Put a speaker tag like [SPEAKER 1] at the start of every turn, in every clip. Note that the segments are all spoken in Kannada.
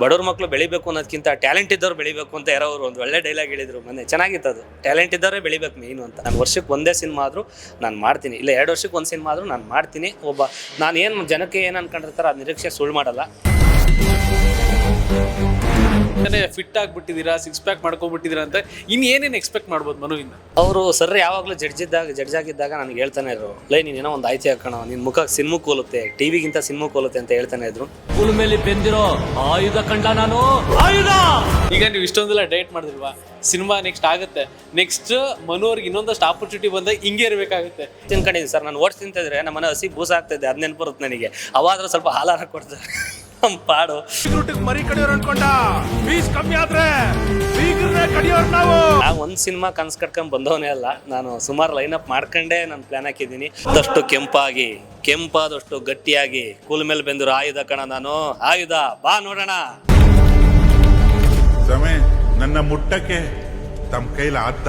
[SPEAKER 1] ಬಡವ್ರ ಮಕ್ಕಳು ಬೆಳಿಬೇಕು ಅನ್ನೋದಕ್ಕಿಂತ ಟ್ಯಾಲೆಂಟ್ ಇದ್ದವ್ರು ಬೆಳಿಬೇಕು ಅಂತ ಯಾರೋ ಒಂದು ಒಳ್ಳೆ ಡೈಲಾಗ್ ಹೇಳಿದ್ರು. ಮೊನ್ನೆ ಚೆನ್ನಾಗಿತ್ತು ಅದು. ಟ್ಯಾಲೆಂಟ್ ಇದ್ದವರೇ ಬೆಳಿಬೇಕು ಮೇನು ಅಂತ. ನಾನು ವರ್ಷಕ್ಕೆ ಒಂದೇ ಸಿನಿಮಾ ಆದರೂ ನಾನು ಮಾಡ್ತೀನಿ. ಇಲ್ಲ, ಎರಡು ವರ್ಷಕ್ಕೆ ಒಂದು ಸಿನಿಮಾ ಆದರೂ ನಾನು ಮಾಡ್ತೀನಿ. ಒಬ್ಬ ನಾನು ಏನು ಜನಕ್ಕೆ ಏನು ಅನ್ಕೊಂಡಿರ್ತಾರೆ ಅದು ನಿರೀಕ್ಷೆ ಸುಳ್ಳು ಮಾಡಲ್ಲ.
[SPEAKER 2] ಫಿಟ್ ಆಗ್ಬಿಟ್ಟಿದ್ದೀರಾ ಸಿಕ್ಸ್ ಪ್ಯಾಕ್ ಮಾಡ್ಕೊಂಡ್ಬಿಟ್ಟಿದ್ದೀರಾ ಅಂತ ಇನ್ನು ಏನೇನು ಎಕ್ಸ್ಪೆಕ್ಟ್ ಮಾಡ್ಬೋದು ಮನುವಿಂದ?
[SPEAKER 1] ಅವರು ಸರ್ ಯಾವಾಗಲೂ ಜಡ್ಜ್ ಇದ್ದಾಗ ಜಡ್ಜ್ ಆಗಿದ್ದಾಗ ನನಗೆ ಹೇಳ್ತಾನೆ ಇದ್ರು ಲೈ ನೀನೇನೋ ಒಂದು ಆಯ್ತಿ ಹಾಕೋಣ ನಿನ್ನ ಮುಖಕ್ಕೆ ಸಿನಿಮಾ ಕೋಲುತ್ತೆ ಟಿವಿಗಿಂತ ಸಿನಿಮಾ ಕೋಲುತ್ತೆ ಅಂತ ಹೇಳ್ತಾನೆ ಇದ್ರು.
[SPEAKER 3] ಮೇಲೆ ಬೆಂದಿರೋ ಆಯುಧ ಕಂಡ ನಾನು? ಆಯುಧ!
[SPEAKER 2] ಈಗ ನೀವು ಇಷ್ಟೊಂದೆಲ್ಲ ಡಯಟ್ ಮಾಡಿದ್ರಲ್ವಾ? ಸಿನಿಮಾ ನೆಕ್ಸ್ಟ್ ಆಗುತ್ತೆ. ನೆಕ್ಸ್ಟ್ ಮನು ಅವ್ರಿಗೆ ಇನ್ನೊಂದಷ್ಟು ಆಪರ್ಚುನಿಟಿ ಬಂದಾಗ ಹಿಂಗೆ ಇರಬೇಕಾಗುತ್ತೆ.
[SPEAKER 1] ತಿನ್ಕೊಂಡಿದ್ದೀನಿ ಸರ್ ನಾನು ಓಟ್ಸ್ ತಿಂತಿದ್ರೆ ನಮ್ಮ ಮನೆ ಹಸಿ ಬೂಸ ಆಗ್ತಿದ್ದೆ ಅದು ನೆನಪು ಬರುತ್ತೆ ನನಗೆ. ಅವಾದ್ರೆ ಸ್ವಲ್ಪ ಹಾಲಾರ ಕೊಡ್ತಾರೆ. ನಮ್ಮ ಪಾಡು.
[SPEAKER 4] ಮರಿ ಕಡಿಯೋರ್ ಅನ್ಕೊಂಡ? ಫೀಸ್ ಕಮ್ಮಿ ಆದ್ರೆ ಬೀಗ್ರನ್ನೇ ಕಡಿಯೋರು ನಾವು.
[SPEAKER 1] ನಾನು ಒಂದು ಸಿನಿಮಾ ಕನ್ಸ್ ಕಟ್ಕೊಂಡ್ ಬಂದವನೇ ಅಲ್ಲ ನಾನು ಸುಮಾರು ಲೈನ್ ಅಪ್ ಮಾಡ್ಕೊಂಡೇ ನಾನು ಪ್ಲಾನ್ ಹಾಕಿದ್ದೀನಿ. ಅದಷ್ಟು ಕೆಂಪಾಗಿ ಕೆಂಪಾದಷ್ಟು ಗಟ್ಟಿಯಾಗಿ ಕೂಲ್ ಮೇಲೆ ಬೆಂದಿರೋ ಆಯುಧ ಕಣ ನಾನು. ಆಯುಧ ಬಾ ನೋಡೋಣ.
[SPEAKER 5] ಸಮಯ ನನ್ನ ಮುಟ್ಟಕ್ಕೆ ತಮ್ಮ ಕೈಲ ಆದ್ದ.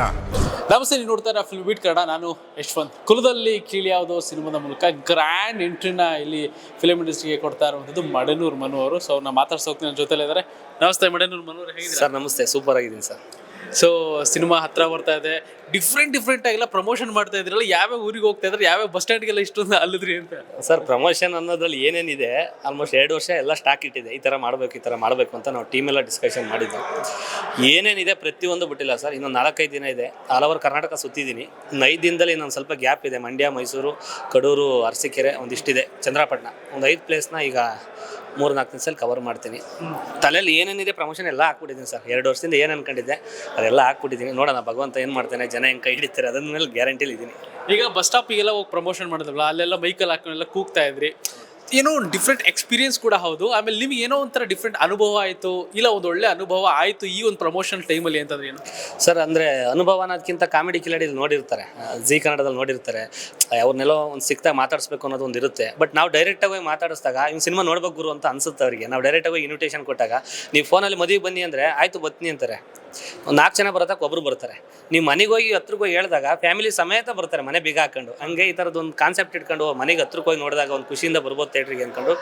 [SPEAKER 2] ನಮಸ್ತೆ ನೀವು ನೋಡ್ತಾ ಫಿಲ್ಮ್ ಬೀಟ್ ಕನ್ನಡ. ನಾನು ಯಶ್ವಂತ್. ಕುಲದಲ್ಲಿ ಕೀಳಿ ಯಾವುದೋ ಸಿನಿಮಾದ ಮೂಲಕ ಗ್ರ್ಯಾಂಡ್ ಎಂಟ್ರಿನ ಇಲ್ಲಿ ಫಿಲ್ಮ್ ಇಂಡಸ್ಟ್ರಿಗೆ ಕೊಡ್ತಾ ಇರುವಂಥದ್ದು ಮಡನೂರ್ ಮನು ಅವರು. ಸೊ ಅವ್ರನ್ನ ಮಾತಾಡ್ಸ ಹೋಗ್ತೀನಿ ನನ್ನ ಜೊತೆಲಿ ಇದ್ದಾರೆ. ನಮಸ್ತೆ ಮಡನೂರ್ ಮನು
[SPEAKER 1] ಸರ್ ನಮಸ್ತೆ. ಸೂಪರ್ ಆಗಿದ್ದೀನಿ ಸರ್.
[SPEAKER 2] ಸೊ ಸಿನಿಮಾ ಹತ್ರ ಬರ್ತಾ ಇದೆ. ಡಿಫ್ರೆಂಟ್ ಡಿಫ್ರೆಂಟ್ ಆಗಿಲ್ಲ ಪ್ರಮೋಷನ್ ಮಾಡ್ತಾ ಇದ್ರಲ್ಲ, ಯಾವ್ಯಾವ ಊರಿಗೆ ಹೋಗ್ತಾ ಇದ್ರೆ ಯಾವ್ಯಾವ ಬಸ್ ಸ್ಟ್ಯಾಂಡ್ಗೆಲ್ಲ ಇಷ್ಟೊಂದು ಅಲ್ಲದ್ರಿ ಅಂತ.
[SPEAKER 1] ಸರ್ ಪ್ರಮೋಷನ್ ಅನ್ನೋದ್ರಲ್ಲಿ ಏನೇನಿದೆ ಆಲ್ಮೋಸ್ಟ್ ಎರಡು ವರ್ಷ ಎಲ್ಲ ಸ್ಟಾಕ್ ಇಟ್ಟಿದೆ. ಈ ಥರ ಮಾಡಬೇಕು, ಈ ಥರ ಮಾಡಬೇಕು ಅಂತ ನಾವು ಟೀಮ್ ಎಲ್ಲ ಡಿಸ್ಕಷನ್ ಮಾಡಿದ್ದು ಏನೇನಿದೆ ಪ್ರತಿಯೊಂದು ಬಿಟ್ಟಿಲ್ಲ ಸರ್. ಇನ್ನೊಂದು ನಾಲ್ಕೈದು ದಿನ ಇದೆ. ಆಲ್ ಓವರ್ ಕರ್ನಾಟಕ ಸುತ್ತಿದ್ದೀನಿ. ಐದು ದಿನದಲ್ಲಿ ಇನ್ನೊಂದು ಸ್ವಲ್ಪ ಗ್ಯಾಪ್ ಇದೆ. ಮಂಡ್ಯ, ಮೈಸೂರು, ಕಡೂರು, ಅರಸೀಕೆರೆ ಒಂದಿಷ್ಟಿದೆ. ಚಂದ್ರಪಟ್ಟಣ ಒಂದು ಐದು ಪ್ಲೇಸ್ನ ಈಗ ಮೂರು ನಾಲ್ಕು ದಿವಸದಲ್ಲಿ ಕವರ್ ಮಾಡ್ತೀನಿ. ತಲೆಯಲ್ಲಿ ಏನೇನಿದೆ ಪ್ರಮೋಷನ್ ಎಲ್ಲ ಹಾಕ್ಬಿಟ್ಟಿದ್ದೀನಿ ಸರ್. ಎರಡು ವರ್ಷದಿಂದ ಏನು ಅನ್ಕೊಂಡಿದ್ದೆ, ಅದೆಲ್ಲ ಹಾಕ್ಬಿಟ್ಟಿದ್ದೀನಿ. ನೋಡೋಣ, ಭಗವಂತ ಏನು ಮಾಡ್ತಾನೆ ಜನ ಹೆಂಗೆ ಕೈ ಹಿಡಿತಾರೆ ಅದನ್ನ ಮೇಲೆ ಗ್ಯಾರಂಟಿಲಿ ಇದ್ದೀನಿ
[SPEAKER 2] ಈಗ ಬಸ್ ಸ್ಟಾಪಿಗೆಲ್ಲ ಹೋಗಿ ಪ್ರಮೋಷನ್ ಮಾಡಿದ್ರಲ್ಲ ಅಲ್ಲೆಲ್ಲ ಮೈಕಲ್ ಹಾಕೊಂಡೆಲ್ಲ ಕೂಗ್ತಾ ಇದ್ರಿ. ಏನೋ ಒಂದು ಡಿಫ್ರೆಂಟ್ ಎಕ್ಸ್ಪೀರಿಯನ್ಸ್ ಕೂಡ ಹೌದು. ಆಮೇಲೆ ನಿಮ್ಗೆ ಏನೋ ಒಂಥರ ಡಿಫ್ರೆಂಟ್ ಅನುಭವ ಆಯಿತು ಇಲ್ಲ ಒಂದು ಒಳ್ಳೆ ಅನುಭವ ಆಯಿತು ಈ ಒಂದು ಪ್ರಮೋಷನ್ ಟೈಮಲ್ಲಿ ಅಂತಂದ್ರೆ ಏನು?
[SPEAKER 1] ಸರ್ ಅಂದರೆ ಅನುಭವ ಅನ್ನೋದಕ್ಕಿಂತ ಕಾಮಿಡಿ ಕಿಲಾಡಿ ನೋಡಿರ್ತಾರೆ. ಜೀ ಕನ್ನಡದಲ್ಲಿ ನೋಡಿರ್ತಾರೆ. ಅವ್ರನ್ನೆಲ್ಲೋ ಒಂದು ಸಿಕ್ತಾಗ ಮಾತಾಡಿಸ್ಬೇಕು ಅನ್ನೋದು ಒಂದು ಇರುತ್ತೆ. ಬಟ್ ನಾವು ಡೈರೆಕ್ಟಾಗಿ ಹೋಗಿ ಮಾತಾಡಿಸಿದಾಗ ಇವ್ನು ಸಿನಿಮಾ ನೋಡ್ಬೇಕು ಗುರು ಅಂತ ಅನ್ಸುತ್ತೆ ಅವರಿಗೆ. ನಾವು ಡೈರೆಕ್ಟಾಗಿ ಹೋಗಿ ಇನ್ವಿಟೇಷನ್ ಕೊಟ್ಟಾಗ ನೀವು ಫೋನಲ್ಲಿ ಮದುವೆ ಬನ್ನಿ ಅಂದರೆ ಆಯಿತು ಬತ್ನಿ ಅಂತಾರೆ. ಒಂದು ನಾಲ್ಕು ಜನ ಬರೋದಕ್ಕೆ ಒಬ್ರು ಬರ್ತಾರೆ. ನೀವು ಮನೆಗೆ ಹೋಗಿ ಹತ್ರಕ್ಕೆ ಹೋಗಿ ಹೇಳಿದಾಗ ಫ್ಯಾಮಿಲಿ ಸಮೇತ ಬರ್ತಾರೆ ಮನೆ ಬೀಗ ಹಾಕೊಂಡು. ಹಂಗೆ ಈ ಥರದ್ದು ಒಂದು ಕಾನ್ಸೆಪ್ಟ್ ಇಟ್ಕೊಂಡು ಮನೆಗೆ ಹತ್ರಕ್ಕೆ ಹೋಗಿ ನೋಡಿದಾಗ ಒಂದು ಖುಷಿಯಿಂದ ಬರ್ಬೋದು ಥಿಯೇಟ್ರಿಗೆ ಅಂದ್ಕೊಂಡು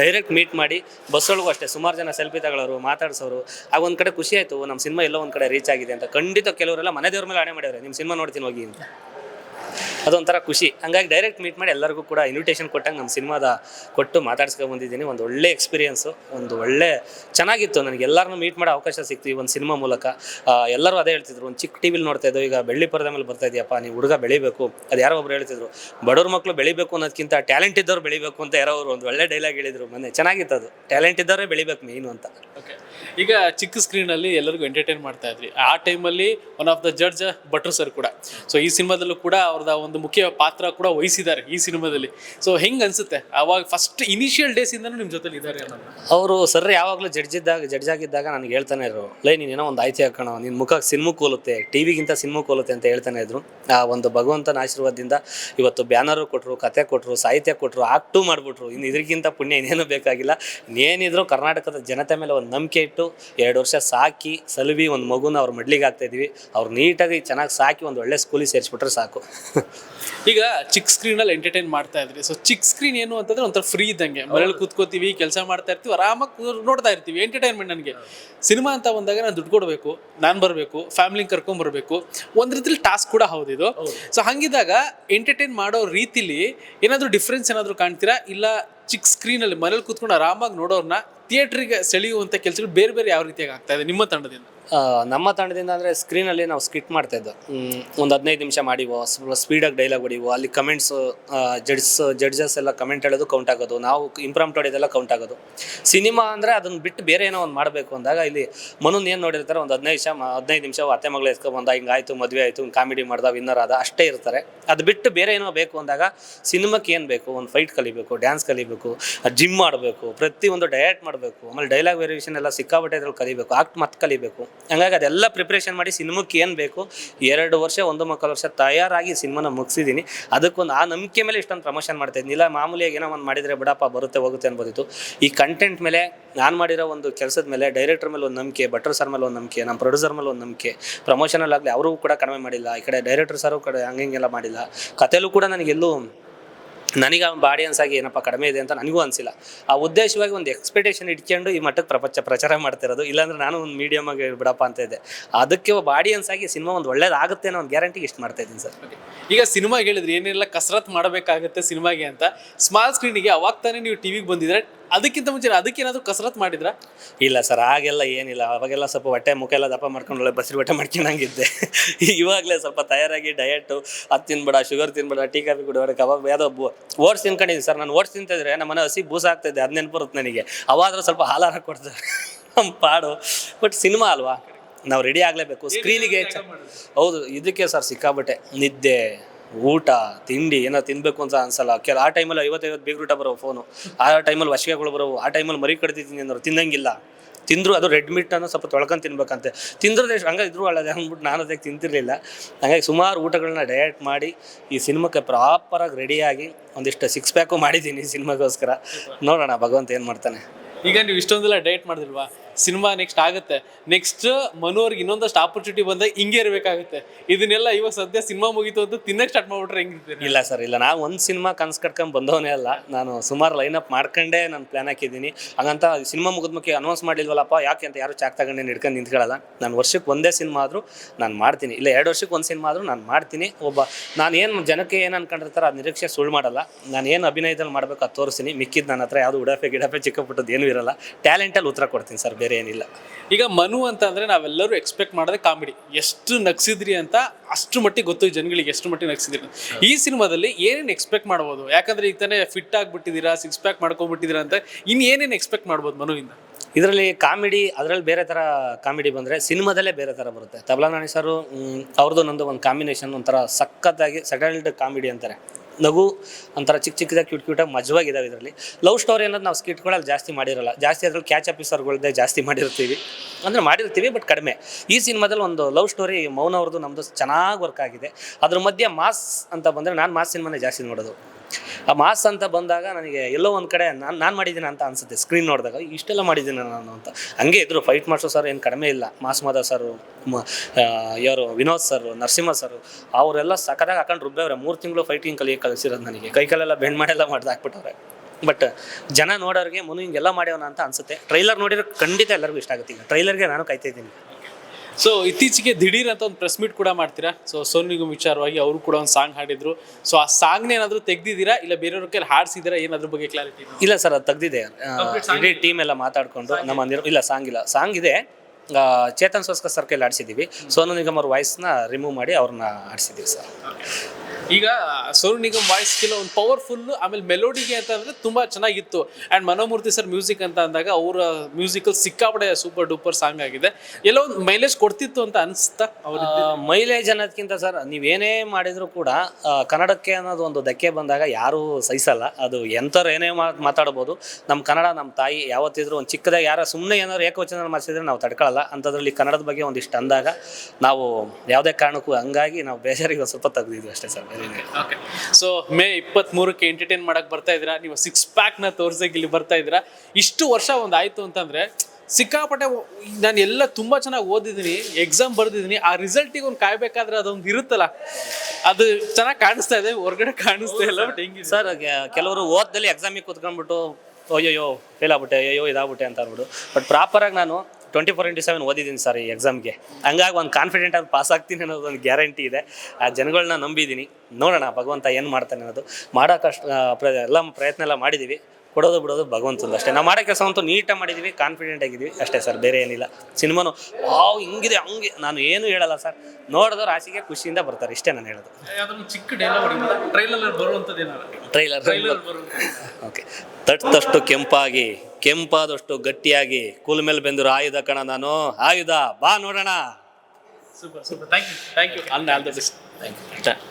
[SPEAKER 1] ಡೈರೆಕ್ಟ್ ಮೀಟ್ ಮಾಡಿ ಬಸ್ಸೊಳಗೂ ಅಷ್ಟೇ ಸುಮಾರು ಜನ ಸೆಲ್ಫಿ ತಗೊಳ್ಳೋರು ಮಾತಾಡ್ಸೋರು. ಆಗ ಒಂದು ಕಡೆ ಖುಷಿ ಆಯಿತು ನಮ್ಮ ಸಿನಿಮಾ ಎಲ್ಲೋ ಒಂದು ಕಡೆ ರೀಚ್ ಆಗಿದೆ ಅಂತ. ಖಂಡಿತ ಕೆಲವರೆಲ್ಲ ಮನೆ ದೇವ್ರ ಮೇಲೆ ಆಣೆ ಮಾಡಿದ್ರೆ ನಿಮ್ಮ ಸಿನಿಮಾ ನೋಡ್ತೀನಿ ಹೋಗಿ ಅಂತ. ಅದೊಂಥರ ಖುಷಿ. ಹಂಗಾಗಿ ಡೈರೆಕ್ಟ್ ಮೀಟ್ ಮಾಡಿ ಎಲ್ಲರಿಗೂ ಕೂಡ ಇನ್ವಿಟೇಷನ್ ಕೊಟ್ಟಂಗೆ ನಮ್ಮ ಸಿನಿಮಾದ ಕೊಟ್ಟು ಮಾತಾಡ್ಸ್ಕೊಂಡು ಬಂದಿದ್ದೀನಿ. ಒಂದು ಒಳ್ಳೆ ಎಕ್ಸ್ಪೀರಿಯೆನ್ಸು ಒಂದು ಒಳ್ಳೆ ಚೆನ್ನಾಗಿತ್ತು. ನನಗೆ ಎಲ್ಲರನ್ನೂ ಮೀಟ್ ಮಾಡೋ ಅವಕಾಶ ಸಿಕ್ತು ಈ ಒಂದು ಸಿನಿಮಾ ಮೂಲಕ. ಎಲ್ಲರೂ ಅದೇ ಹೇಳ್ತಿದ್ರು, ಒಂದು ಚಿಕ್ಕ ಟಿ ವಿಲಿ ನೋಡ್ತಾ ಈಗ ಬೆಳ್ಳಿ ಪರದೆ ಮೇಲೆ ಬರ್ತಾ ಇದೆಯಪ್ಪ ನೀವು ಹುಡುಗ ಬೆಳಿಬೇಕು. ಅದು ಯಾರೋ ಒಬ್ರು ಹೇಳ್ತಿದ್ರು, ಬಡವ್ರ ಮಕ್ಕಳು ಬೆಳಿಬೇಕು ಅನ್ನೋದಕ್ಕಿಂತ ಟ್ಯಾಲೆಂಟ್ ಇದ್ದವ್ರು ಬೆಳಿಬೇಕು ಅಂತ ಯಾರೋ ಅವರು ಒಂದು ಒಳ್ಳೆ ಡೈಲಾಗ್ ಹೇಳಿದ್ರು. ಮೊನ್ನೆ ಚೆನ್ನಾಗಿತ್ತು ಅದು. ಟ್ಯಾಲೆಂಟ್ ಇದ್ದವರೇ ಬೆಳಿಬೇಕು ಮೇನು ಅಂತ.
[SPEAKER 2] ಓಕೆ ಈಗ ಚಿಕ್ಕ ಸ್ಕ್ರೀನಲ್ಲಿ ಎಲ್ಲರಿಗೂ ಎಂಟರ್ಟೈನ್ ಮಾಡ್ತಾ ಇದ್ರಿ. ಆ ಟೈಮಲ್ಲಿ ಒನ್ ಆಫ್ ದ ಜಡ್ಜ್ ಭಟ್ರು ಸರ್ ಕೂಡ. ಸೊ ಈ ಸಿನಿಮಾದಲ್ಲೂ ಕೂಡ ಅವ್ರದ ಒಂದು ಮುಖ್ಯ ಪಾತ್ರ ಕೂಡ ವಹಿಸಿದ್ದಾರೆ ಈ ಸಿನಿಮಾದಲ್ಲಿ. ಸೊ ಹೆಂಗ್ ಅನ್ಸುತ್ತೆ? ಅವಾಗ ಫಸ್ಟ್ ಇನಿಷಿಯಲ್ ಡೇಸ್ ಇಂದನೂ ನಿಮ್ಮ ಜೊತೆಲಿ ಇದ್ದಾರೆ
[SPEAKER 1] ಅವರು ಸರ್ ಯಾವಾಗಲೂ ಜಡ್ಜ್ ಇದ್ದಾಗ ಜಡ್ಜ್ ಆಗಿದ್ದಾಗ ನನಗೆ ಹೇಳ್ತಾನೆ ಇದ್ರು, ಲೈ ನೀನೇನೋ ಒಂದು ಆಯ್ತಿ ಹಾಕೋಣ ನಿನ್ನ ಮುಖಕ್ಕೆ ಸಿನಿಮಾ ಕೋಲುತ್ತೆ ಟಿವಿಗಿಂತ ಸಿನಿಮಾ ಕೋಲುತ್ತೆ ಅಂತ ಹೇಳ್ತಾನೆ ಇದ್ರು. ಆ ಒಂದು ಭಗವಂತನ ಆಶೀರ್ವಾದದಿಂದ ಇವತ್ತು ಬ್ಯಾನರು ಕೊಟ್ಟರು ಕತೆ ಕೊಟ್ಟರು ಸಾಹಿತ್ಯ ಕೊಟ್ಟರು ಆಕ್ಟು ಮಾಡಿಬಿಟ್ರು. ಇನ್ನು ಇದಕ್ಕಿಂತ ಪುಣ್ಯ ಇನ್ನೇನು ಬೇಕಾಗಿಲ್ಲ. ಇನ್ನೇನಿದ್ರು ಕರ್ನಾಟಕದ ಜನತೆ ಮೇಲೆ ಒಂದು ನಂಬಿಕೆ ಇಟ್ಟು ಎರಡು ವರ್ಷ ಸಾಕಿ ಸಲುಬಿ ಒಂದು ಮಗುನ ಅವ್ರ ಮಡ್ಲಿಗೆ ಆಗ್ತಾ ಇದೀವಿ. ಅವ್ರು ನೀಟಾಗಿ ಚೆನ್ನಾಗಿ ಸಾಕಿ ಒಂದು ಒಳ್ಳೆ ಸ್ಕೂಲಿಗೆ ಸೇರಿಸ್ಬಿಟ್ರೆ ಸಾಕು.
[SPEAKER 2] ಈಗ ಚಿಕ್ಕ ಸ್ಕ್ರೀನಲ್ಲಿ ಎಂಟರ್ಟೈನ್ ಮಾಡ್ತಾ ಇದ್ರಿ. ಸೊ ಚಿಕ್ಕ ಸ್ಕ್ರೀನ್ ಏನು ಅಂತಂದ್ರೆ ಒಂಥರ ಫ್ರೀ ಇದ್ದಂಗೆ. ಮನೇಲಿ ಕೂತ್ಕೋತೀವಿ ಕೆಲಸ ಮಾಡ್ತಾ ಇರ್ತೀವಿ ಆರಾಮಾಗಿ ನೋಡ್ತಾ ಇರ್ತೀವಿ. ಎಂಟರ್ಟೈನ್ಮೆಂಟ್ ನನಗೆ. ಸಿನಿಮಾ ಅಂತ ಬಂದಾಗ ನಾನು ದುಡ್ಡು ಕೊಡಬೇಕು ನಾನು ಬರಬೇಕು ಫ್ಯಾಮಿಲಿ ಕರ್ಕೊಂಬರ್ಬೇಕು ಒಂದು ರೀತಿಲಿ ಟಾಸ್ಕ್ ಕೂಡ ಹೌದು ಇದು. ಸೊ ಹಂಗಿದಾಗ ಎಂಟರ್ಟೈನ್ ಮಾಡೋ ರೀತಿಲಿ ಏನಾದರೂ ಡಿಫ್ರೆನ್ಸ್ ಏನಾದರೂ ಕಾಣ್ತೀರಾ? ಇಲ್ಲ ಚಿಕ್ಕ ಸ್ಕ್ರೀನಲ್ಲಿ ಮನೇಲಿ ಕೂತ್ಕೊಂಡು ಆರಾಮಾಗಿ ನೋಡೋರ್ನ ಥಿಯೇಟ್ರಿಗೆ ಸೆಳೆಯುವಂಥ ಕೆಲಸಗಳು ಬೇರೆ ಬೇರೆ ಯಾವ ರೀತಿಯಾಗಿ ಆಗ್ತಾ ಇದೆ ನಿಮ್ಮ ತಂಡದಿಂದ?
[SPEAKER 1] ನಮ್ಮ ತಂಡದಿಂದ ಅಂದರೆ ಸ್ಕ್ರೀನಲ್ಲಿ ನಾವು ಸ್ಕಿಟ್ ಮಾಡ್ತಾ ಒಂದು ಹದಿನೈದು ನಿಮಿಷ ಮಾಡಿವೋ ಸ್ಪೀಡಾಗಿ ಡೈಲಾಗ್ ಹೊಡಿವೋ, ಅಲ್ಲಿ ಕಮೆಂಟ್ಸು ಜಡ್ಜ್ ಜಡ್ಜಸ್ ಎಲ್ಲ ಕಮೆಂಟ್ ಹೇಳೋದು ಕೌಂಟ್ ಆಗೋದು, ನಾವು ಇಂಪ್ರಾಂಪ್ಟ್ ಹೊಡೆಯೋದೆಲ್ಲ ಕೌಂಟ್ ಆಗೋದು. ಸಿನಿಮಾ ಅಂದರೆ ಅದನ್ನು ಬಿಟ್ಟು ಬೇರೆ ಏನೋ ಒಂದು ಮಾಡಬೇಕು ಅಂದಾಗ ಇಲ್ಲಿ ಮನುನ್ ಏನು ನೋಡಿರ್ತಾರೆ, ಒಂದು ಹದಿನೈದು ನಿಮಿಷ ಹದಿನೈದು ನಿಮಿಷ ಅತ್ತೆ ಮಗಳು ಎತ್ಕೊಂಡ್ ಬಂದ ಹಿಂಗಾಯ್ತು ಮದುವೆ ಆಯಿತು ಕಾಮಿಡಿ ಮಾಡ್ದ ವಿನ್ನರ್ ಆದ, ಅಷ್ಟೇ ಇರ್ತಾರೆ. ಅದು ಬಿಟ್ಟು ಬೇರೆ ಏನೋ ಬೇಕು ಅಂದಾಗ ಸಿನಿಮಾಕ್ಕೆ ಏನು ಬೇಕು? ಒಂದು ಫೈಟ್ ಕಲಿಬೇಕು ಡ್ಯಾನ್ಸ್ ಕಲಿಬೇಕು ಜಿಮ್ ಮಾಡಬೇಕು, ಪ್ರತಿಯೊಂದು ಡಯಟ್ ಮಾಡಬೇಕು, ಆಮೇಲೆ ಡೈಲಾಗ್ ವೇರಿಯೇಷನ್ ಎಲ್ಲ ಸಿಕ್ಕಾಬಟ್ಟೆ ಇದ್ರಲ್ಲಿ ಕಲಿಬೇಕು ಆಕ್ಟ್ ಮತ್ತೆ ಕಲಿಬೇಕು. ಹಂಗಾಗಿ ಅದೆಲ್ಲ ಪ್ರಿಪ್ರೇಷನ್ ಮಾಡಿ ಸಿನಿಮಾಕ್ಕೆ ಏನು ಬೇಕು? ಎರಡು ವರ್ಷ, ಒಂದು ಮಕ್ಕಳು ವರ್ಷ ತಯಾರಾಗಿ ಸಿನಿಮಾನ ಮುಗಿಸಿದ್ದೀನಿ. ಅದಕ್ಕೊಂದು ಆ ನಂಬಿಕೆ ಮೇಲೆ ಇಷ್ಟೊಂದು ಪ್ರಮೋಷನ್ ಮಾಡ್ತಾ ಇದ್ದೀನಿ. ಇಲ್ಲ, ಮಾಮೂಲಿಯಾಗಿ ಏನೋ ಒಂದು ಮಾಡಿದರೆ ಬಿಡಪ್ಪ, ಬರುತ್ತೆ, ಹೋಗುತ್ತೆ ಅನ್ಬೋದಿತ್ತು. ಈ ಕಂಟೆಂಟ್ ಮೇಲೆ, ನಾನು ಮಾಡಿರೋ ಒಂದು ಕೆಲಸದ ಮೇಲೆ ಡೈರೆಕ್ಟರ್ ಮೇಲೆ ಒಂದು ನಂಬಿಕೆ, ಭಟ್ರು ಸರ್ ಮೇಲೆ ಒಂದು ನಂಬಿಕೆ ನಮ್ಮ ಪ್ರೊಡ್ಯೂಸರ್ ಮೇಲೆ ಒಂದು ನಂಬಿಕೆ ಪ್ರಮೋಷನಲ್ಲಾಗಲಿ ಅವರು ಕೂಡ ಕಡಿಮೆ ಮಾಡಿಲ್ಲ. ಈ ಕಡೆ ಡೈರೆಕ್ಟರ್ ಸರು ಕಡೆ ಹಂಗೆಲ್ಲ ಮಾಡಿಲ್ಲ. ಕಥೆಲೂ ಕೂಡ ನನಗೆಲ್ಲೂ ನನಗೆ ಅವ್ನ ಬಾಡಿ ಆಗಿ ಏನಪ್ಪ ಕಡಿಮೆ ಇದೆ ಅಂತ ನನಗೂ ಅನಿಸಿಲ್ಲ. ಆ ಉದ್ದೇಶವಾಗಿ ಒಂದು ಎಕ್ಸ್ಪೆಕ್ಟೇಷನ್ ಇಟ್ಕೊಂಡು ಈ ಮಟ್ಟಕ್ಕೆ ಪ್ರಪಂಚ ಪ್ರಚಾರ ಮಾಡ್ತಿರೋದು. ಇಲ್ಲಾಂದ್ರೆ ನಾನು ಒಂದು ಮೀಡಿಯಮ್ ಆಗಿ ಬಿಡಪ್ಪ ಅಂತ ಇದೆ. ಅದಕ್ಕೆ ಒಬ್ಬ ಆಗಿ ಸಿನಿಮಾ ಒಂದು ಒಳ್ಳೇದಾಗುತ್ತೆ ಅನ್ನೋ ಒಂದು ಗ್ಯಾರಂಟಿ ಇಷ್ಟು ಮಾಡ್ತಾ ಇದ್ದೀನಿ ಸರ್.
[SPEAKER 2] ಈಗ ಸಿನಿಮಾಗೆ ಹೇಳಿದ್ರೆ, ಏನೆಲ್ಲ ಕಸರತ್ ಮಾಡಬೇಕಾಗುತ್ತೆ ಸಿನಿಮಾಗೆ ಅಂತ. ಸ್ಮಾಲ್ ಸ್ಕ್ರೀನಿಗೆ ಅವಾಗ ತಾನೇ ನೀವು ಟಿವಿಗೆ ಬಂದಿದ್ರೆ ಅದಕ್ಕಿಂತ ಮುಂಚೆ ಅದಕ್ಕೇನಾದ್ರೂ ಕಸರತ್ ಮಾಡಿದ್ರ?
[SPEAKER 1] ಇಲ್ಲ ಸರ್ ಆಗೆಲ್ಲ ಏನಿಲ್ಲ. ಅವಾಗೆಲ್ಲ ಸ್ವಲ್ಪ ಹೊಟ್ಟೆ ಮುಖ ಎಲ್ಲ ದಪ್ಪ ಮಾಡ್ಕೊಂಡು ಒಳ್ಳೆ ಬಸಿರಿ ಹೊಟ್ಟೆ ಮಾಡ್ಕೊಂಡಂಗಿದ್ದೆ. ಇವಾಗಲೇ ಸ್ವಲ್ಪ ತಯಾರಾಗಿ ಡಯಟು ಅದು ತಿನ್ಬೇಡ ಶುಗರ್ ತಿನ್ಬೇಡ ಟೀ ಕಾಫಿ ಕುಡಿಬೇಡ ಕಬಾಬ್ ಯಾವುದೋ ಓಟ್ಸ್ ತಿನ್ಕೊಂಡಿದ್ದೀನಿ ಸರ್. ನಾನು ಓಟ್ಸ್ ತಿಂತಿದ್ರೆ ನಮ್ಮ ಮನೆ ಹಸಿ ಬೂಸ ಆಗ್ತಿದ್ದೆ ಅದು ನೆನಪು ನನಗೆ. ಅವಾದ್ರೂ ಸ್ವಲ್ಪ ಹಾಲಾರ ಕೊಡ್ತಾರೆ. ನಮ್ಮ ಪಾಡು. ಬಟ್ ಸಿನಿಮಾ ಅಲ್ವಾ? ನಾವು ರೆಡಿ ಆಗಲೇಬೇಕು. ಸ್ಕ್ರೀನಿಗೆ ಹೌದು ಇದಕ್ಕೆ ಸರ್ ಸಿಕ್ಕಾಬಟ್ಟೆ ನಿದ್ದೆ. ಊಟ, ತಿಂಡಿ, ಏನೋ ತಿನ್ಬೇಕು ಅಂತ ಅನ್ಸಲ್ಲ. ಕೆಲ ಆ ಟೈಮಲ್ಲಿ ಐವತ್ತೈವತ್ತು ಊಟ ಬರೋ ಫೋನು ಆ ಟೈಮಲ್ಲಿ ವಶಿಗೆಗಳು ಬರೋ ಆ ಟೈಮಲ್ಲಿ ಮರಿ ಕಡ್ತಿದ್ದೀನಿ ಅಂದ್ರೆ ತಿನ್ನಂಗಿಲ್ಲ. ತಿಂದ್ರು ಅದು ರೆಡ್ ಮೀಟ್ ಅನ್ನೋ ಸ್ವಲ್ಪ ತೊಳ್ಕೊಂಡು ತಿನ್ಬೇಕಂತೆ. ತಿಂದ್ರೆ ಹಂಗೆ ಇದ್ರು ಅಲ್ಲದೆ ಅಂದ್ಬಿಟ್ಟು ನಾನು ಅದಕ್ಕೆ ತಿಂತಿರಲಿಲ್ಲ. ಹಾಗಾಗಿ ಸುಮಾರು ಊಟಗಳನ್ನ ಡಯಟ್ ಮಾಡಿ ಈ ಸಿನಿಮಾಕ್ಕೆ ಪ್ರಾಪರಾಗಿ ರೆಡಿಯಾಗಿ ಒಂದಿಷ್ಟು ಸಿಕ್ಸ್ ಪ್ಯಾಕು ಮಾಡಿದ್ದೀನಿ ಸಿನಿಮಾಗೋಸ್ಕರ. ನೋಡೋಣ, ಭಗವಂತ ಏನು ಮಾಡ್ತಾನೆ.
[SPEAKER 2] ಈಗ ನೀವು ಇಷ್ಟೊಂದೆಲ್ಲ ಡಯಟ್ ಮಾಡಿದ್ರಲ್ವಾ ಸಿನಿಮಾ ನೆಕ್ಸ್ಟ್ ಆಗುತ್ತೆ. ನೆಕ್ಸ್ಟ್ ಮನೋರ್ಗೆ ಇನ್ನೊಂದಷ್ಟು ಆಪರ್ಚುನಿಟಿ ಬಂದಾಗ ಹಿಂಗೆ ಇರಬೇಕಾಗುತ್ತೆ. ಇದನ್ನೆಲ್ಲ ಇವಾಗ ಸದ್ಯ ಸಿನಿಮಾ ಮುಗಿತು ಅಂತ ತಿನ್ನಕ್ಕೆ ಸ್ಟಾರ್ಟ್ ಮಾಡ್ಬಿಟ್ರೆ ಹೆಂಗಿರ್ತೀರಿ
[SPEAKER 1] ಇಲ್ಲ ಸರ್, ಇಲ್ಲ. ನಾನು ಒಂದು ಸಿನಿಮಾ ಕನ್ಸ್ ಕಟ್ಕೊಂಡು ಬಂದವನೇ ಅಲ್ಲ. ನಾನು ಸುಮಾರು ಅಪ್ ಮಾಡ್ಕೊಂಡೆ ನಾನು ಪ್ಲ್ಯಾನ್ ಹಾಕಿದ್ದೀನಿ. ಹಾಗಂತ ಸಿನಿಮಾ ಮುಗಿದ್ಮಕ್ಕೆ ಅನೌನ್ಸ್ ಮಾಡಿಲ್ವಲ್ಲಪ್ಪ, ಯಾಕೆ ಅಂತ ಯಾರು ಚಾಕ್ ತಗೊಂಡೆ ಹಿಡ್ಕೊಂಡು ನಿಂತ್ಕೊಳ್ಳಲ್ಲ ನಾನು ವರ್ಷಕ್ಕೆ ಒಂದೇ ಸಿನಿಮಾ ಆದರೂ ನಾನು ಮಾಡ್ತೀನಿ. ಇಲ್ಲ, ಎರಡು ವರ್ಷಕ್ಕೆ ಒಂದು ಸಿನಿಮಾ ಆದರೂ ನಾನು ಮಾಡ್ತೀನಿ. ಒಬ್ಬ, ನಾನು ಏನು ಜನಕ್ಕೆ ಏನು ಅನ್ಕೊಂಡಿರ್ತಾರೆ ಅದು ನಿರೀಕ್ಷೆ ಸುಳ್ಳು ಮಾಡಲ್ಲ. ನಾನು ಏನು ಅಭಿನಯದಲ್ಲಿ ಮಾಡಬೇಕು ಅದು ತೋರಿಸ್ತೀನಿ. ಮಿಕ್ಕಿದ್ದು ನನ್ನ ಹತ್ರ ಯಾವುದು ಉಡಾಫೆ ಗಿಡಾಫೆ ಚಿಕ್ಕ ಪುಟ್ಟದ್ದು ಏನೂ ಇರಲ್ಲ. ಟ್ಯಾಲೆಂಟಲ್ಲಿ ಉತ್ತರ ಕೊಡ್ತೀನಿ ಸರ್. ಬೇರೆ ಏನಿಲ್ಲ
[SPEAKER 2] ಈಗ ಮನು ಅಂತ ಅಂದರೆ ನಾವೆಲ್ಲರೂ ಎಕ್ಸ್ಪೆಕ್ಟ್ ಮಾಡೋದೇ ಕಾಮಿಡಿ. ಎಷ್ಟು ನಗ್ಸಿದ್ರಿ ಅಂತ ಅಷ್ಟು ಮಟ್ಟಿಗೆ ಗೊತ್ತು ಜನಗಳಿಗೆ ಎಷ್ಟು ಮಟ್ಟಿಗೆ ನಗ್ಸಿದ್ರಿ ಈ ಸಿನಿಮಾದಲ್ಲಿ ಏನೇನು ಎಕ್ಸ್ಪೆಕ್ಟ್ ಮಾಡ್ಬೋದು? ಯಾಕಂದ್ರೆ ಈಗ ತಾನೇ ಫಿಟ್ ಆಗಿಬಿಟ್ಟಿದ್ದೀರಾ ಸಿಕ್ಸ್ ಪ್ಯಾಕ್ ಮಾಡ್ಕೊಂಡ್ಬಿಟ್ಟಿದ್ದೀರಾ ಅಂತ ಇನ್ನು ಏನೇನು ಎಕ್ಸ್ಪೆಕ್ಟ್ ಮಾಡ್ಬೋದು ಮನುವಿಂದ?
[SPEAKER 1] ಇದರಲ್ಲಿ ಕಾಮಿಡಿ ಅದರಲ್ಲಿ ಬೇರೆ ಥರ ಕಾಮಿಡಿ ಬಂದರೆ ಸಿನಿಮಾದಲ್ಲೇ ಬೇರೆ ಥರ ಬರುತ್ತೆ. ತಬಲಾ ನಾಣಿ ಸರು ಅವ್ರದ್ದು ನಂದು ಒಂದು ಕಾಂಬಿನೇಷನ್ ಒಂಥರ ಸಖತ್ತಾಗಿ ಸೆಟಲ್ಡ್ ಕಾಮಿಡಿ ಅಂತಾರೆ. ನಗು ಒಂಥರ ಚಿಕ್ಕ ಚಿಕ್ಕದಾಗಿ, ಕ್ಯೂಟ್ ಕ್ಯೂಟಾಗಿ ಮಜವಾಗಿದ್ದಾವೆ ಇದರಲ್ಲಿ. ಲವ್ ಸ್ಟೋರಿ ಅನ್ನೋದು ನಾವು ಸ್ಕಿಟ್ಗಳಲ್ಲಿ ಜಾಸ್ತಿ ಮಾಡಿರಲ್ಲ. ಜಾಸ್ತಿ ಅದ್ರಲ್ಲಿ ಕ್ಯಾಚ್ ಆಫೀಸರ್ಗಳದ್ದೇ ಜಾಸ್ತಿ ಮಾಡಿರ್ತೀವಿ. ಅಂದರೆ ಮಾಡಿರ್ತೀವಿ ಬಟ್ ಕಡಿಮೆ. ಈ ಸಿನಿಮಾದಲ್ಲಿ ಒಂದು ಲವ್ ಸ್ಟೋರಿ ಮೌನ ಅವ್ರದ್ದು ನಮ್ಮದು ಚೆನ್ನಾಗಿ ವರ್ಕ್ ಆಗಿದೆ. ಅದ್ರ ಮಧ್ಯೆ ಮಾಸ್ ಅಂತ ಬಂದರೆ ನಾನು ಮಾಸ್ ಸಿನಿಮಾನೇ ಜಾಸ್ತಿ ನೋಡೋದು. ಆ ಮಾಸ್ ಅಂತ ಬಂದಾಗ ನನಗೆ ಎಲ್ಲೋ ಒಂದು ಕಡೆ ನಾನು ನಾನು ಮಾಡಿದ್ದೀನಿ ಅಂತ ಅನ್ಸುತ್ತೆ ಸ್ಕ್ರೀನ್ ನೋಡಿದಾಗ, ಇಷ್ಟೆಲ್ಲ ಮಾಡಿದ್ದೀನಿ ನಾನು ಅಂತ. ಹಂಗೆ ಇದ್ರು ಫೈಟ್ ಮಾಸ್ಟರ್ ಸರ್ ಏನು ಕಡಿಮೆ ಇಲ್ಲ. ಮಾಸ್ ಮಾದಾ ಸರ್ ಯಾರು, ವಿನೋದ್ ಸರ್ ನರಸಿಂಹ ಸರ್ ಅವರೆಲ್ಲ ಸಕದಾಗ ಹಾಕೊಂಡು ರುಬ್ಬವ್ರೆ ಮೂರು ತಿಂಗಳು ಫೈಟಿಂಗ್ ಕಲಿಯ ಕಲಿಸಿರೋದು ನನಗೆ. ಕೈ ಕಾಲೆಲ್ಲ ಬೆಂಡ್ ಮಾಡೆಲ್ಲ ಮಾಡ್ದು ಹಾಕ್ಬಿಟ್ಟವ್ರೆ. ಬಟ್ ಜನ ನೋಡೋರಿಗೆ ಮುನು ಹಿಂಗೆಲ್ಲ ಮಾಡ್ಯವನ ಅಂತ ಅನ್ಸುತ್ತೆ. ಟ್ರೈಲರ್ ನೋಡಿದ್ರೆ ಖಂಡಿತ ಎಲ್ಲರಿಗೂ ಇಷ್ಟ ಆಗುತ್ತೆ. ಈಗ ಟ್ರೈಲರ್ಗೆ ನಾನು ಕಾಯ್ತಾ ಇದ್ದೀನಿ.
[SPEAKER 2] ಸೊ ಇತ್ತೀಚೆಗೆ ದಿಢೀರ್ ಅಂತ ಒಂದು ಪ್ರೆಸ್ ಮೀಟ್ ಕೂಡ ಮಾಡ್ತೀರಾ? ಸೊ ಸೋನು ನಿಗಮ್ ವಿಚಾರವಾಗಿ ಅವರು ಕೂಡ ಒಂದು ಸಾಂಗ್ ಹಾಡಿದ್ರು. ಸೊ ಆ ಸಾಂಗ್ನ ಏನಾದರೂ ತೆಗ್ದಿದ್ದೀರಾ? ಇಲ್ಲ ಬೇರೆಯವ್ರ ಕೈಲಿ ಹಾಡ್ಸಿದ್ದೀರಾ? ಏನಾದ್ರ ಬಗ್ಗೆ ಕ್ಲಾರಿಟಿ
[SPEAKER 1] ಇಲ್ಲ ಸರ್ ಅದು ತೆಗ್ದಿದೆ. ಇಡೀ ಟೀಮ್ ಎಲ್ಲ ಮಾತಾಡ್ಕೊಂಡು ನಮ್ಮ ಇಲ್ಲ ಸಾಂಗ್ ಇಲ್ಲ. ಸಾಂಗ್ ಇದೆ. ಚೇತನ್ ಸೋಸ್ಕರ್ ಸರ್ ಕೈಲಿ ಆಡಿಸಿದ್ದೀವಿ ಸೋನು ನಿಗಮ್ ಅವ್ರ ವಾಯ್ಸ್ನ ರಿಮೂವ್ ಮಾಡಿ ಅವ್ರನ್ನ ಆಡಿಸಿದ್ದೀವಿ ಸರ್.
[SPEAKER 2] ಈಗ ಸೋನು ನಿಗಮ್ ವಾಯ್ಸ್ ಕಿಲೋ ಒಂದು ಪವರ್ಫುಲ್ ಆಮೇಲೆ ಮೆಲೋಡಿಗೆ ಅಂತ ಅಂದ್ರೆ ತುಂಬಾ ಚೆನ್ನಾಗಿತ್ತು. ಅಂಡ್ ಮನೋಮೂರ್ತಿ ಸರ್ ಮ್ಯೂಸಿಕ್ ಅಂತ ಅಂದಾಗ ಅವರ ಮ್ಯೂಸಿಕಲ್ ಸಿಕ್ಕಾಪಡೆ ಸೂಪರ್ ಡೂಪರ್ ಸಾಂಗ್ ಆಗಿದೆ. ಎಲ್ಲ ಒಂದು ಮೈಲೇಜ್ ಕೊಡ್ತಿತ್ತು ಅಂತ ಅನಿಸ್ತಾ ಅವ್ರ
[SPEAKER 1] ಮೈಲೇಜ್ ಅನ್ನೋದಕ್ಕಿಂತ ಸರ್ ನೀವೇನೇ ಮಾಡಿದ್ರು ಕೂಡ ಕನ್ನಡಕ್ಕೆ ಅನ್ನೋದು ಒಂದು ಧಕ್ಕೆ ಬಂದಾಗ ಯಾರೂ ಸಹಿಸಲ್ಲ. ಅದು ಎಂಥವ್ರು ಏನೇ ಮಾತಾಡಬಹುದು ಮಾತಾಡ್ಬೋದು. ನಮ್ಮ ಕನ್ನಡ ನಮ್ಮ ತಾಯಿ ಯಾವತ್ತಿದ್ರು ಒಂದು ಚಿಕ್ಕದಾಗಿ ಯಾರ ಸುಮ್ಮನೆ ಏನಾದ್ರು ಏಕವಚನ ಮಾಡಿಸಿದ್ರೆ ನಾವು ತಡ್ಕೊಳ್ಳಲ್ಲ ಅಂಥದ್ರಲ್ಲಿ ಕನ್ನಡದ ಬಗ್ಗೆ ಒಂದಿಷ್ಟು ಅಂದಾಗ ನಾವು ಯಾವುದೇ ಕಾರಣಕ್ಕೂ ಹಂಗಾಗಿ ನಾವು ಬೇಜಾರಿಗೆ ಒಂದು ಸ್ವಲ್ಪ ತೆಗೆದಿದ್ವಿ ಅಷ್ಟೇ ಸರ್.
[SPEAKER 2] ಓಕೆ ಸೊ ಮೇ ಇಪ್ಪತ್ತ್ ಮೂರಕ್ಕೆ ಎಂಟರ್ಟೈನ್ ಮಾಡಕ್ ಬರ್ತಾ ಇದ್ದೀರಾ? ನೀವು ಸಿಕ್ಸ್ ಪ್ಯಾಕ್ನ ತೋರ್ಸಕ್ಕೆ ಇಲ್ಲಿ ಬರ್ತಾ ಇದ್ದೀರಾ? ಇಷ್ಟು ವರ್ಷ ಒಂದು ಆಯ್ತು ಅಂತಂದ್ರೆ, ಸಿಕ್ಕಾಪಟ್ಟೆ ನಾನು ಎಲ್ಲ ತುಂಬಾ ಚೆನ್ನಾಗಿ ಓದಿದ್ದೀನಿ ಎಕ್ಸಾಮ್ ಬರ್ದಿದ್ದೀನಿ, ಆ ರಿಸಲ್ಟಿಗೆ ಒಂದು ಕಾಯ್ಬೇಕಾದ್ರೆ ಅದೊಂದು ಇರುತ್ತಲ್ಲ? ಅದು ಚೆನ್ನಾಗಿ ಕಾಣಿಸ್ತಾ ಇದೆ, ಹೊರಗಡೆ ಕಾಣಿಸ್ತಾ ಇಲ್ಲ ಬಟ್ ಹೆಂಗೆ
[SPEAKER 1] ಸರ್ ಕೆಲವರು ಓದ್ದಲ್ಲಿ ಎಕ್ಸಾಮಿಗೆ ಕೂತ್ಕೊಂಡ್ಬಿಟ್ಟು ಅಯ್ಯೋ ಫೇಲ್ ಆಗ್ಬಿಟ್ಟೆ ಅಯ್ಯೋ ಇದಾಗ್ಬಿಟ್ಟೆ ಅಂತ ಅಂದ್ಬಿಟ್ಟು. ಬಟ್ ಪ್ರಾಪರಾಗಿ ನಾನು ಟ್ವೆಂಟಿ ಫೋರ್ ಇಂಟು ಸೆವೆನ್ ಓದಿದ್ದೀನಿ ಸರ್ ಈ ಎಕ್ಸಾಮ್ಗೆ ಹಂಗಾಗಿ ಒಂದು ಕಾನ್ಫಿಡೆಂಟ್ ಆಗಿ ಪಾಸ್ ಆಗ್ತೀನಿ ಅನ್ನೋದು ಒಂದು ಗ್ಯಾರಂಟಿ ಇದೆ. ಆ ಜನಗಳನ್ನ ನಂಬಿದ್ದೀನಿ. ನೋಡೋಣ ಭಗವಂತ ಏನು ಮಾಡ್ತಾನೆ ಅನ್ನೋದು. ಮಾಡೋಕ್ಕಷ್ಟು ಕಷ್ಟ ಎಲ್ಲ ಪ್ರಯತ್ನ ಎಲ್ಲ ಮಾಡಿದ್ದೀವಿ ಕೊಡೋದು ಬಿಡೋದು ಭಗವಂತಂದು ಅಷ್ಟೇ. ನಾವು ಮಾಡೋ ಕೆಲಸ ಅಂತೂ ನೀಟಾಗಿ ಮಾಡಿದ್ದೀವಿ ಕಾನ್ಫಿಡೆಂಟ್ ಆಗಿದ್ದೀವಿ ಅಷ್ಟೇ ಸರ್ ಬೇರೆ ಏನಿಲ್ಲ. ಸಿನಿಮಾನು ವಾವ್ ಹಿಂಗಿದೆ ಹಂಗೆ. ನಾನು ಏನು ಹೇಳಲ್ಲ ಸರ್. ನೋಡಿದ್ರೆ ರಾಶಿಗೆ ಖುಷಿಯಿಂದ ಬರ್ತಾರೆ. ಇಷ್ಟೇ ನಾನು ಹೇಳೋದು.
[SPEAKER 2] ಚಿಕ್ಕ ಟ್ರೈಲರ್
[SPEAKER 1] ಟ್ರೈಲರ್ ಓಕೆ ತಟ್ಟದಷ್ಟು ಕೆಂಪಾಗಿ ಕೆಂಪಾದಷ್ಟು ಗಟ್ಟಿಯಾಗಿ ಕೂಲ್ ಮೇಲೆ ಬೆಂದರು ಆಯುಧ ಕಣ ನಾನು. ಆಯುಧ ಬಾ ನೋಡೋಣ.
[SPEAKER 2] Super super thank you thank you all the best
[SPEAKER 1] thank you